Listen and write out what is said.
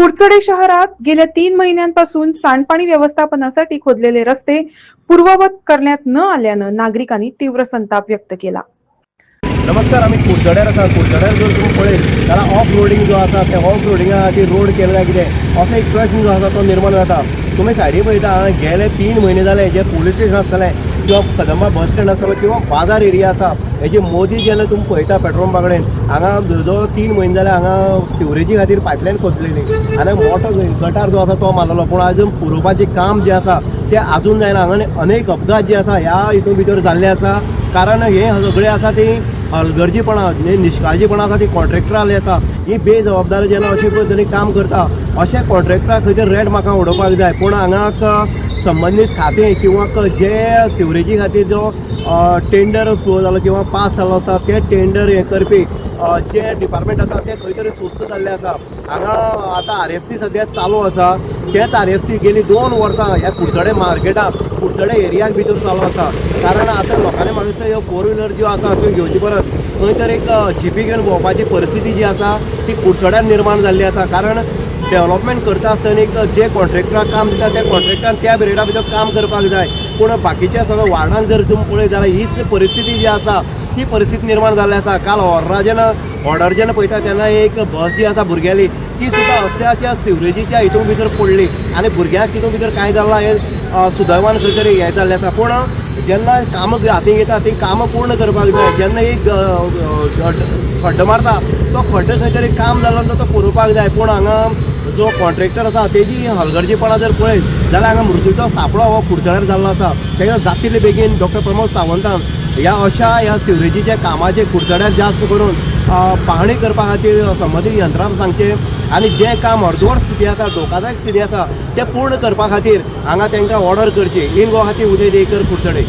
कुडचडे शहरात गेल्या तीन महिन्यांपासून सांडपाणी व्यवस्थापनासाठी खोदलेले रस्ते पूर्ववत करण्यात न आल्यानं नागरिकांनी तीव्र संताप व्यक्त केला. नमस्कार आमी कुडचड्यार आसा कुडचड्यार जर तुम्ही पळयत जाल्यार ऑफ रोडिंग जो आसा ते ऑफ रोडिंगा खातीर रोड केल्या कितें असो एक प्रश्न जो आसा तो निर्माण जाता तुमी सायडीक पळयता गेले तीन म्हयने जाले जे पुलीस स्टेशन आसतलें किंवा कदंबा बस स्टँड आसतलो किंवा बाजार एरिया आसा हेजे मोदी जेन्ना तुमी पळयता पेट्रोल कडेन हांगा जवळ तीन म्हयने जाल्यार हांगा सिवरेजी खातीर पायपलायन खोदलेली आनी मोठो गटार जो आसा तो मारलेलो पूण आजून पुरोवपाचें काम जें आसा तें आजून जायना. हांगा अनेक अपघात जे आसा ह्या हितून भितर जाल्ले आसा कारण हे सगळें आसा ती हलगर्जीपणा म्हणजे निश्काळजीपणा आसा ती कॉन्ट्रॅक्टराली आसा ही बेजबाबदारी जेन्ना अशे पद्दतीन काम करता अशें कॉन्ट्रॅक्टराक खंयचे रेड म्हाका उडोवपाक जाय. पूण हांगा संबंधित संबंदीत खातें किंवा जे सिवरेजी खातीर जो टेंडर फ्लो जालो किंवा पास जालो आसा ते टेंडर हें करपी जे डिपार्टमेंट आसा ते खंय तरी सुस्त जाल्ले आसा हांगा आतां आर एफ सी सद्या चालू आसा तेच आर एफ सी गेली दोन वर्सां ह्या कुडचडे मार्केटाक कुडचडे एरियाक भितर चालू आसा कारण आतां लोकांनी म्हाका दिसता ह्यो फोर व्हिलर ज्यो आसा त्यो घेवची परस खंय तरी एक जिपी घेवन भोंवपाची परिस्थिती जी आसा ती कुडचड्यान निर्माण जाल्ली आसा कारण डेव्हलपमेंट करता आसतना एक जे कॉन्ट्रॅक्टराक काम दिता त्या कॉन्ट्रॅक्टान त्या पिरियडा भितर काम करपाक जाय. पूण बाकीच्या सगळ्या वार्डान जर तुमी पळयत जाल्यार हीच परिस्थिती जी आसा ती परिस्थिती निर्माण जाल्ली आसा काल ऑर्डरा जेन्ना ऑर्डर जेन्ना पळयता तेन्ना एक बस जी आसा भुरग्याली ती सुद्दां अस्याच्या सिवरेजीच्या हितून भितर पडली. आनी भुरग्यांक तितून भितर कांय जालां हें सुदैवान खंय तरी हें जाल्लें आसा पूण जेन्ना कामां हातीक येता ती कामां पूर्ण करपाक जाय. जेन्ना एक खड्डो मारता तो खड्डो खंय तरी काम जालो तो तो पुरोवपाक जाय. पूण हांगा जो कॉन्ट्रॅक्टर आसा तेजी हलगर्जीपणा जर पळयत जाल्यार हांगा मृत्यूचो सापळो हो कुडचड्यार जाल्लो आसा तेका जातले बेगीन डॉक्टर प्रमोद सावंतान ह्या अशा ह्या सिवरेजीच्या कामाचे कुडचड्यार जास्त करून पाहणी करपा खातीर संबंदीत यंत्रांक सांगचे आनी जें काम अर्दवर स्थिती आसा धोकादायक स्थिती आसा तें पूर्ण करपा खातीर हांगा तांकां ऑर्डर करची. इन गोवा खातीर उदय देकर कुडचडे